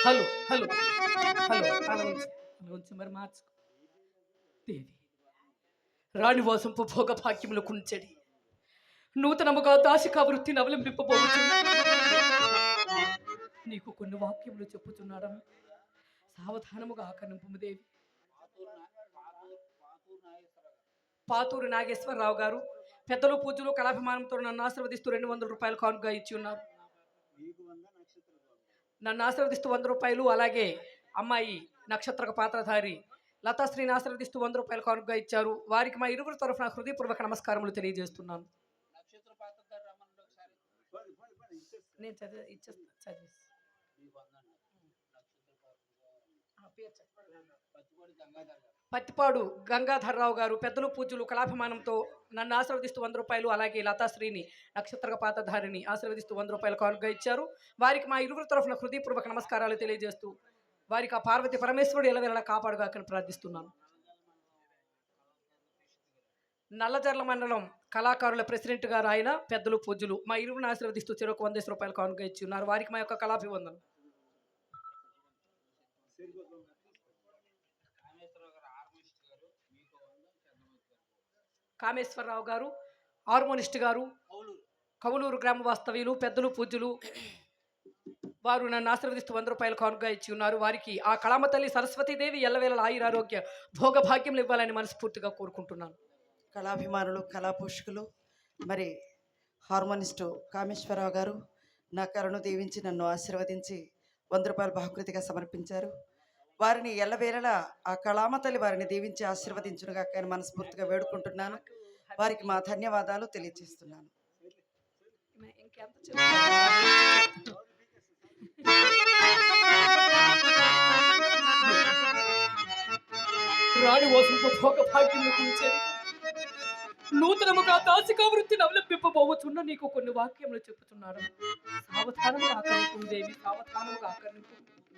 Hello hello hello అలా మరి మార్చుకో. దేవి రాణి వాసంపు భోగ భాగ్యములు కుంచెడి నూతనముగా దాసికా వృత్తిని అవలంబింపబోతున్నా నీకు కొన్ని వాక్యములు చెప్పుతున్నాడమ్మ సావధానముగా ఆకరింపు దేవి. పాతూరు నాగేశ్వరరావు గారు పెద్దలు పూజలు కళాభిమానంతో నన్ను ఆశీర్వదిస్తూ రెండు వందల రూపాయలు కానుగా ఇచ్చి ఉన్నారు నన్ను ఆశీర్వదిస్తూ వంద రూపాయలు. అలాగే అమ్మాయి నక్షత్రక పాత్రధారి లతాశ్రీని ఆశీర్వదిస్తూ వంద రూపాయలు కానుకగా ఇచ్చారు. వారికి మా ఇరువురు తరఫున హృదయపూర్వక నమస్కారములు తెలియజేస్తున్నాను. నేను చదివి చదివి. పత్తిపాడు గంగాధర్రావు గారు పెద్దలు పూజలు కళాభిమానంతో నన్ను ఆశీర్వదిస్తూ వంద రూపాయలు అలాగే లతాశ్రీని నక్షత్ర పాతధారిని ఆశీర్వదిస్తూ వంద రూపాయలు కానుక ఇచ్చారు. వారికి మా ఇరువురు తరఫున హృదయపూర్వక నమస్కారాలు తెలియజేస్తూ వారికి ఆ పార్వతి పరమేశ్వరుడు ఎలవేళ కాపాడుగాకని ప్రార్థిస్తున్నాను. నల్లజర్ల మండలం కళాకారుల ప్రెసిడెంట్ గారు ఆయన పెద్దలు పూజలు మా ఇరువురిని ఆశీర్వదిస్తూ చెరొక వందేసి రూపాయలు కానుక ఇచ్చి ఉన్నారు. వారికి మా యొక్క కళాభివందనం. కామేశ్వరరావు గారు హార్మోనిస్ట్ గారు కవులూరు గ్రామ వాస్తవ్యులు పెద్దలు పూజ్యులు వారు నన్ను ఆశీర్వదిస్తూ వంద రూపాయలు కానుకగా ఇచ్చి ఉన్నారు. వారికి ఆ కళామ తల్లి సరస్వతీదేవి ఎల్లవేళ ఆయురారోగ్య భోగభాగ్యములు ఇవ్వాలని మనస్ఫూర్తిగా కోరుకుంటున్నాను. కళాభిమానులు కళా పోషకులు మరి హార్మోనిస్టు కామేశ్వరరావు గారు నా కరుణ దీవించి నన్ను ఆశీర్వదించి వంద రూపాయలు బహుకృతిగా సమర్పించారు. వారిని ఎల్లవేళలా ఆ కళామ తల్లి వారిని దీవించి ఆశీర్వదించునుగా కానీ మనస్ఫూర్తిగా వేడుకుంటున్నాను. వారికి మా ధన్యవాదాలు తెలియజేస్తున్నాను? రాణి భోగ భాగ్యములు నూతనముగా దాసికా వృత్తిని అవలంబింపబోతున్న నీకు కొన్ని వాక్యములు చెప్పుతున్నాడు సావధానముగా ఆకరింపు దేవి సావధానముగా ఆకరింపు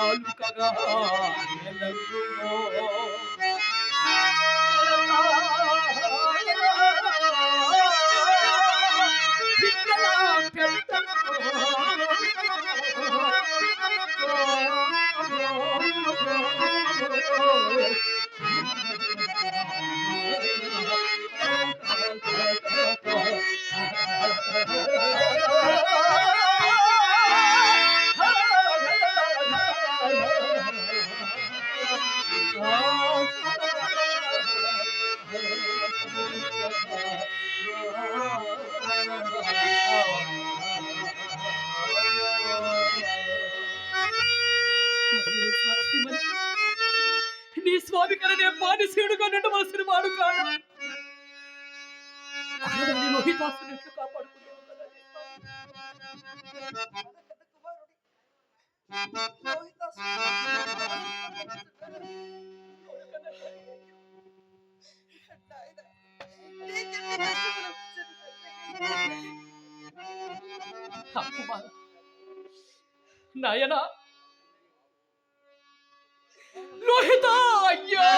నాలుకగా కలనే బానిసీడుగా నిండవలసిన వాడు కాదు. కాదని లోహితాసుని కదా నాయనా! లోహిత! అయ్యా!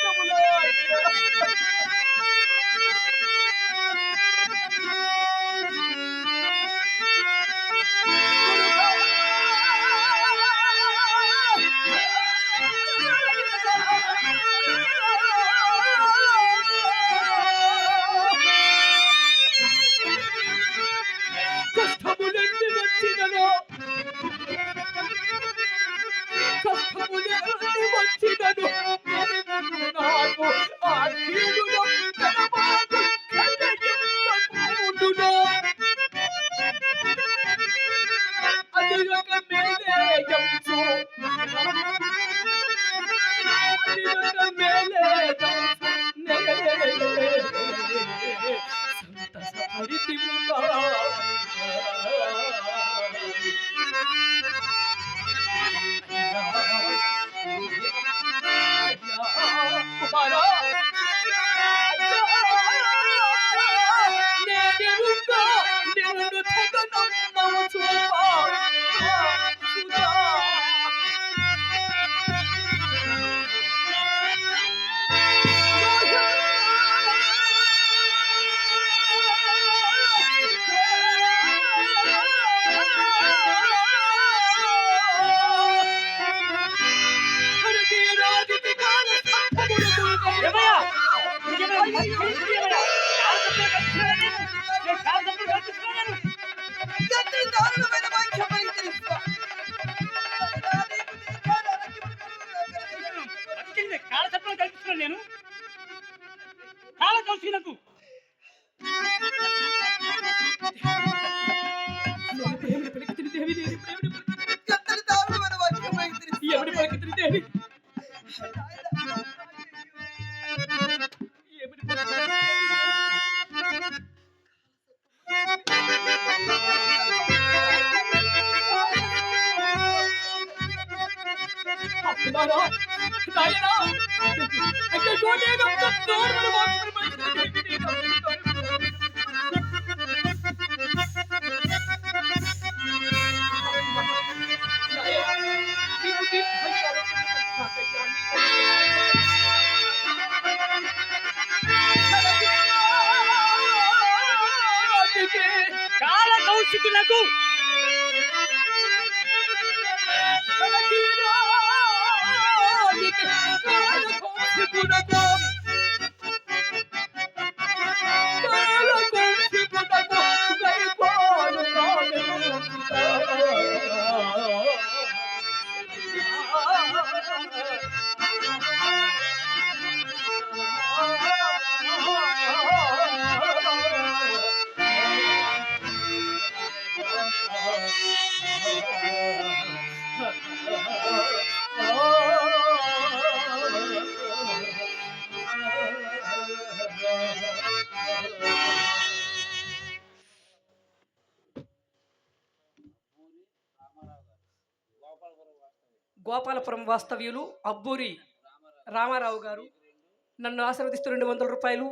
বলে ¡Ay, ay! मारो मारो डायना छोटे में तो दूर में Good గోపాలపురం వాస్తవ్యులు అబ్బూరి రామారావు గారు నన్ను ఆశీర్వదిస్తూ రెండు వందల రూపాయలు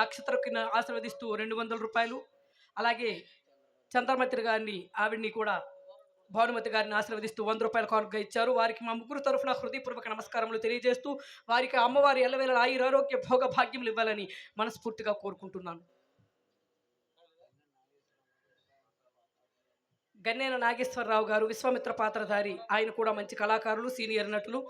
నక్షత్రకి ఆశీర్వదిస్తూ రెండు వందల రూపాయలు అలాగే చంద్రమతి గారిని ఆవిడ్ని కూడా భానుమతి గారిని ఆశీర్వదిస్తూ వంద రూపాయల కానుకగా ఇచ్చారు. వారికి మా ముగ్గురు తరఫున హృదయపూర్వక నమస్కారములు తెలియజేస్తూ వారికి అమ్మవారి ఎల్లవేళ ఆయుర ఆరోగ్య భోగ భాగ్యములు ఇవ్వాలని మనస్ఫూర్తిగా కోరుకుంటున్నాను. గన్నేన నాగేశ్వరరావు గారు విశ్వామిత్ర పాత్రధారి. ఆయన కూడా మంచి కళాకారులు సీనియర్ నటులు.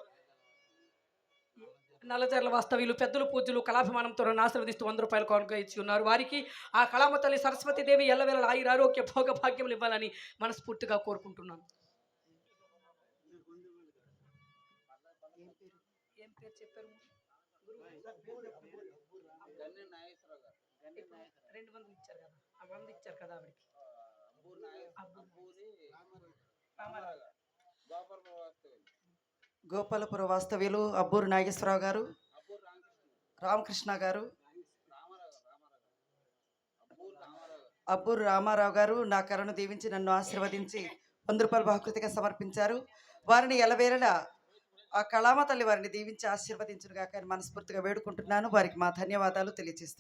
నల్లజర్ల వాస్తవ్యులు పెద్దలు పూజలు కళాభిమానంతో ఆశీర్వదిస్తూ వంద రూపాయల కానుక ఇచ్చి ఉన్నారు వారికి ఆ కళామతల్లి సరస్వతీదేవి ఎల్లవేళ ఆయుర ఆరోగ్య భోగ భాగ్యములు ఇవ్వాలని మనస్ఫూర్తిగా కోరుకుంటున్నాను. రెండు వందలు ఇచ్చారు కదా. ఆ వంద ఇచ్చారు కదా ఆవిడకి. గోపాలపుర వాస్తవ్యులు అబ్బూరు నాగేశ్వరరావు గారు రామకృష్ణ. గారు అబ్బూరు రామారావు గారు. నా కరను దీవించి నన్ను ఆశీర్వదించి వంద రూపాయలు బహుకృతిగా సమర్పించారు. వారిని ఎలవేళలా ఆ కళామ తల్లి వారిని దీవించి ఆశీర్వదించునుగా కానీ మనస్ఫూర్తిగా వేడుకుంటున్నాను. వారికి మా ధన్యవాదాలు తెలియజేస్తున్నాను.